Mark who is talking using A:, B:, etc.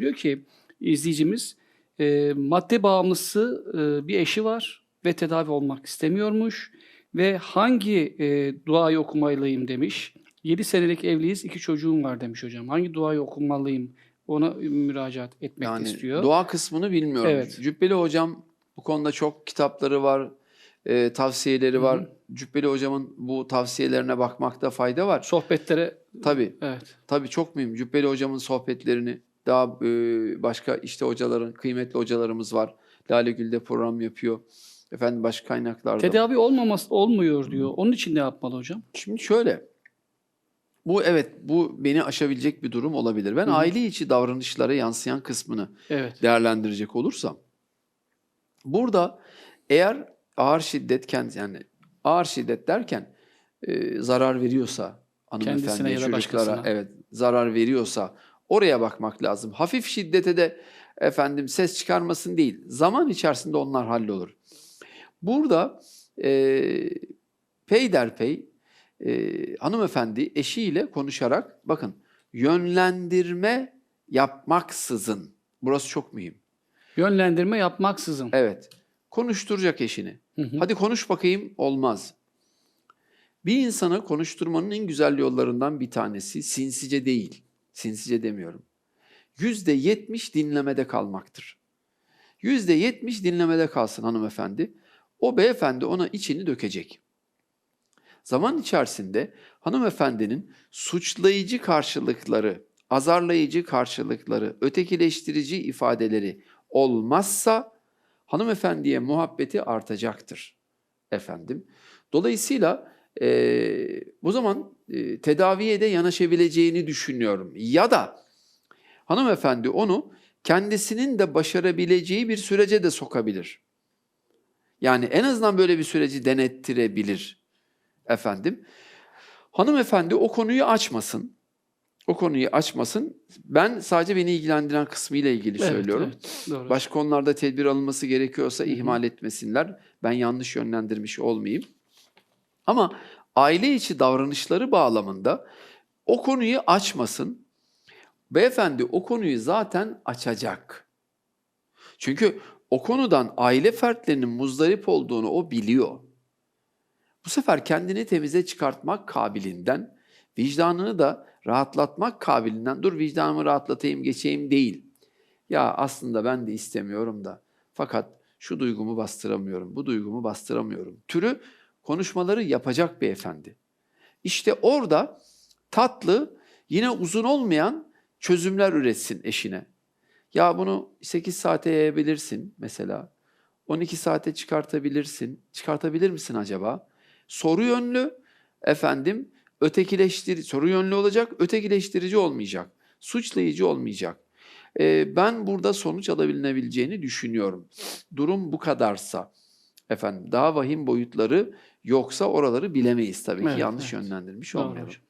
A: Diyor ki izleyicimiz e, madde bağımlısı e, bir eşi var ve tedavi olmak istemiyormuş ve hangi e, duayı okumalıyım demiş. 7 senelik evliyiz, iki çocuğum var demiş hocam. Hangi duayı okumalıyım? Ona müracaat etmek
B: Yani
A: istiyor.
B: dua kısmını bilmiyorum.
A: Evet.
B: Cübbeli hocam bu konuda çok kitapları var, e, tavsiyeleri var. Cübbeli hocamın bu tavsiyelerine bakmakta fayda var.
A: Sohbetlere
B: Tabii,
A: evet.
B: tabii çok mühim. Cübbeli hocamın sohbetlerini daha e, başka işte hocaların, kıymetli hocalarımız var. Lale Gül'de program yapıyor. Efendim başka kaynaklarda.
A: Tedavi olmaması olmuyor diyor. Onun için ne yapmalı hocam?
B: Şimdi şöyle. Bu evet bu beni aşabilecek bir durum olabilir. Ben
A: Hı
B: aile içi davranışlara yansıyan kısmını
A: Evet.
B: değerlendirecek olursam burada eğer ağır şiddet kendi yani ağır şiddet derken e, zarar veriyorsa hanımefendiye çocuklara evet zarar veriyorsa oraya bakmak lazım. Hafif şiddete de efendim ses çıkarmasın değil. Zaman içerisinde onlar hallolur. Burada e, peyderpey e, hanımefendi eşiyle konuşarak bakın yönlendirme yapmaksızın burası çok mühim.
A: Yönlendirme yapmaksızın.
B: Evet. Konuşturacak eşini.
A: Hı hı.
B: Hadi konuş bakayım olmaz. Bir insanı konuşturmanın en güzel yollarından bir tanesi sinsice değil. Sinsice demiyorum. Yüzde yetmiş dinlemede kalmaktır. Yüzde yetmiş dinlemede kalsın hanımefendi. O beyefendi ona içini dökecek. Zaman içerisinde hanımefendinin suçlayıcı karşılıkları, azarlayıcı karşılıkları, ötekileştirici ifadeleri olmazsa hanımefendiye muhabbeti artacaktır efendim. Dolayısıyla eee, bu zaman tedaviye de yanaşabileceğini düşünüyorum. Ya da hanımefendi onu kendisinin de başarabileceği bir sürece de sokabilir. Yani en azından böyle bir süreci denettirebilir efendim. Hanımefendi o konuyu açmasın. O konuyu açmasın. Ben sadece beni ilgilendiren kısmıyla ilgili
A: Evet,
B: söylüyorum.
A: evet, doğru.
B: Başka konularda tedbir alınması gerekiyorsa
A: Hı hı.
B: ihmal etmesinler. Ben yanlış yönlendirmiş olmayayım. Ama aile içi davranışları bağlamında o konuyu açmasın. Beyefendi o konuyu zaten açacak. Çünkü o konudan aile fertlerinin muzdarip olduğunu o biliyor. Bu sefer kendini temize çıkartmak kabilinden, vicdanını da rahatlatmak kabilinden, dur vicdanımı rahatlatayım geçeyim değil. Ya aslında ben de istemiyorum da fakat şu duygumu bastıramıyorum, bu duygumu bastıramıyorum. Türü konuşmaları yapacak beyefendi. İşte orada tatlı, yine uzun olmayan çözümler üretsin eşine. Ya bunu 8 saate yayabilirsin mesela. 12 saate çıkartabilirsin. Çıkartabilir misin acaba? Soru yönlü efendim ötekileştirici soru yönlü olacak, ötekileştirici olmayacak. Suçlayıcı olmayacak. Ee, ben burada sonuç alabilinebileceğini düşünüyorum. Durum bu kadarsa efendim daha vahim boyutları yoksa oraları bilemeyiz tabii
A: Evet,
B: ki yanlış
A: evet.
B: yönlendirmiş olmayalım.